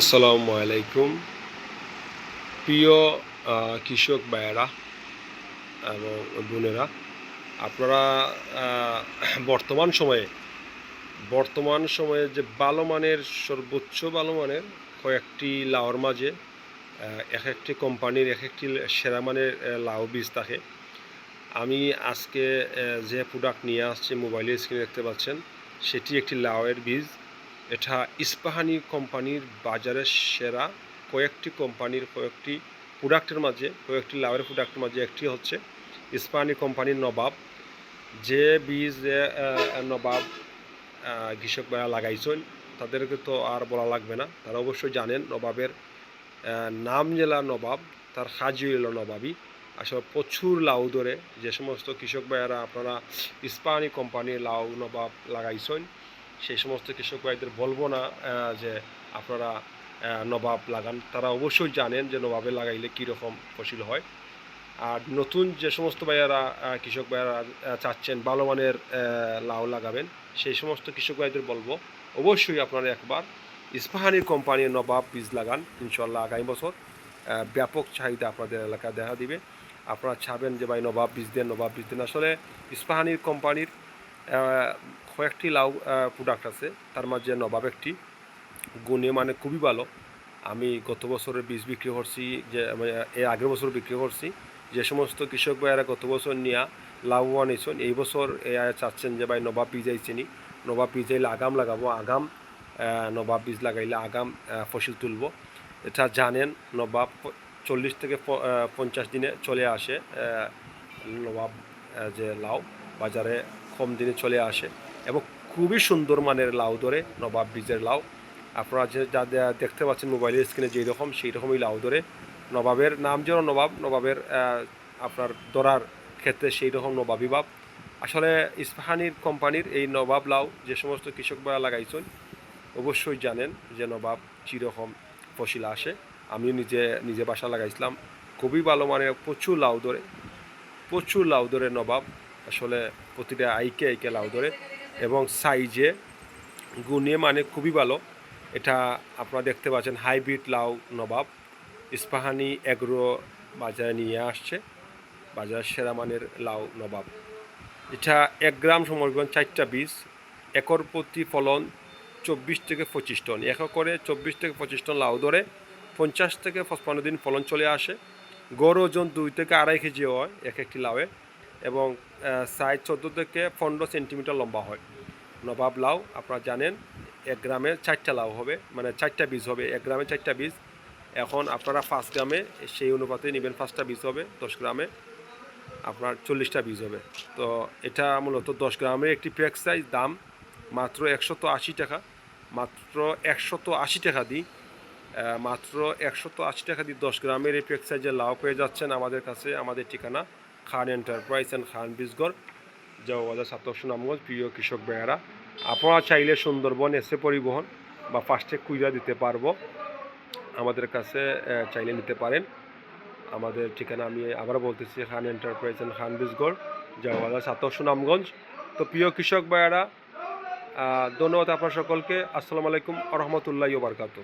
আসসালামু আলাইকুম। প্রিয় কৃষক ভাইয়েরা এবং বোনেরা, আপনারা বর্তমান সময়ে বর্তমান সময়ে যে ভালো মানের, সর্বোচ্চ ভালো মানের কয়েকটি লাউর মাঝে এক একটি কোম্পানির এক একটি সেরা মানের লাউ বীজ থাকে। আমি আজকে যে প্রোডাক্ট নিয়ে আসছি মোবাইলের স্ক্রিনে দেখতে পাচ্ছেন, সেটি একটি লাউয়ের বীজ। এটা ইস্পাহানি কোম্পানির বাজারে সেরা কয়েকটি কোম্পানির কয়েকটি প্রোডাক্টের মাঝে কয়েকটি লাউয়ের প্রোডাক্টের মাঝে একটি হচ্ছে ইস্পাহানি কোম্পানির নবাব। যে বীজ নবাব আহ, কৃষক ভাইরা লাগাইছেন তাদেরকে তো আর বলা লাগবে না। তারা অবশ্যই জানেন নবাবের নাম জেলা নবাব তার সাজি হইল নবাবী। আসলে প্রচুর লাউ ধরে যে সমস্ত কৃষক ভাইয়েরা আপনারা ইস্পাহানি কোম্পানির লাউ নবাব লাগাইছেন সেই সমস্ত কৃষক ভাইদের বলব না যে আপনারা নবাব লাগান। তারা অবশ্যই জানেন যে নবাবে লাগাইলে কীরকম ফসল হয়। আর নতুন যে সমস্ত ভাইয়ারা কৃষক ভাইয়ারা চাচ্ছেন ভালো মানের লাউ লাগাবেন, সেই সমস্ত কৃষক ভাইদের বলব, অবশ্যই আপনারা একবার ইস্পাহানির কোম্পানির নবাব বীজ লাগান। ইনশাল্লাহ আগামী বছর ব্যাপক চাহিদা আপনাদের এলাকায় দেখা দিবে। আপনারা চাবেন যে ভাই নবাব বীজ দেন, নবাব বীজ দেন। আসলে ইস্পাহানির কোম্পানির কয়েকটি লাউ প্রোডাক্ট আছে। তার মাঝে নবাব একটি। গুণে মানে খুবই ভালো। আমি গত বছরের বীজ বিক্রি করছি, যে মানে এর আগের বছর বিক্রি করছি। যে সমস্ত কৃষক ভাইয়েরা গত বছর নিয়ে লাভবান হয়েছেন এই বছর এ চাচ্ছেন যে, ভাই, নবাব বীজ আইছেনি নবাব বীজ আইলে আগাম লাগাবো, আগাম নবাব বীজ লাগাইলে আগাম ফসল তুলব। এটা জানেন, নবাব চল্লিশ থেকে পঞ্চাশ দিনে চলে আসে নবাব যে লাউ বাজারে কম দিনে চলে আসে এবং খুবই সুন্দর মানের লাউ ধরে, নবাব বীজের লাউ। আপনারা যে যা দেখতে পাচ্ছেন মোবাইলের স্ক্রিনে যেই রকম, সেই রকমই লাউ ধরে। নবাবের নাম যেন নবাব, নবাবের আপনার দরার ক্ষেত্রে সেই রকম নবাবী ভাব আসলে ইস্পাহানির কোম্পানির এই নবাব লাউ যে সমস্ত কৃষক ভাইরা লাগাইছেন, অবশ্যই জানেন যে নবাব কীরকম ফসিল আসে। আমি নিজে নিজে বাসা লাগাইছিলাম। খুবই ভালো মানে প্রচুর লাউ ধরে, প্রচুর লাউ ধরে নবাব আসলে প্রতিটা আইকে আইকে লাউ ধরে এবং সাইজে গুণে মানে খুবই ভালো। এটা আপনারা দেখতে পাচ্ছেন হাইব্রিড লাউ নবাব। ইস্পাহানি এগ্রো বাজারে নিয়ে আসছে। বাজার সেরা মানের লাউ নবাব। এটা এক গ্রাম সমর্গণ চারটা বীজ। একর প্রতি ফলন চব্বিশ থেকে পঁচিশ টন। এক করে চব্বিশ থেকে পঁচিশ টন লাউ ধরে পঞ্চাশ থেকে পঁচপান্ন দিন ফলন চলে আসে। গড় ওজন দুই থেকে আড়াই কেজি হয় এক একটি লাউয়ে। এবং সাইজ চোদ্দ থেকে পনেরো সেন্টিমিটার লম্বা হয়। নবাব লাউ, আপনারা জানেন, এক গ্রামে চারটা লাউ হবে মানে চারটা বীজ হবে, এক গ্রামে চারটা বীজ। এখন আপনারা পাঁচ গ্রামে, সেই অনুপাতে নেবেন পাঁচটা বীজ হবে, দশ গ্রামে আপনার চল্লিশটা বীজ হবে। তো এটা মূলত দশ গ্রামের একটি প্যাক সাইজ দাম মাত্র একশত আশি টাকা। মাত্র একশত আশি টাকা দিই মাত্র একশত আশি টাকা দিয়ে দশ গ্রামের এই প্যাক সাইজের লাউ পেয়ে যাচ্ছেন আমাদের কাছে, আমাদের ঠিকানা। খান এন্টারপ্রাইজ অ্যান্ড খান বীজগড় জওয়াজা ছাত্র সুনামগঞ্জ প্রিয় কৃষক ভাইয়েরা। আপনারা চাইলে সুন্দরবন এসে পরিবহন বা ফার্স্টে কুইরা দিতে পারব। আমাদের কাছে চাইলে নিতে পারেন। আমাদের ঠিকানা আমি আবার বলতেছি খান এন্টারপ্রাইজ অ্যান্ড খান বীজগড় জওয়াজা ছাত্র সুনামগঞ্জ তো প্রিয় কৃষক আহ, ধন্যবাদ আপনার সকলকে। আসসালামু আলাইকুম রহমতুল্লাহ বারকাতু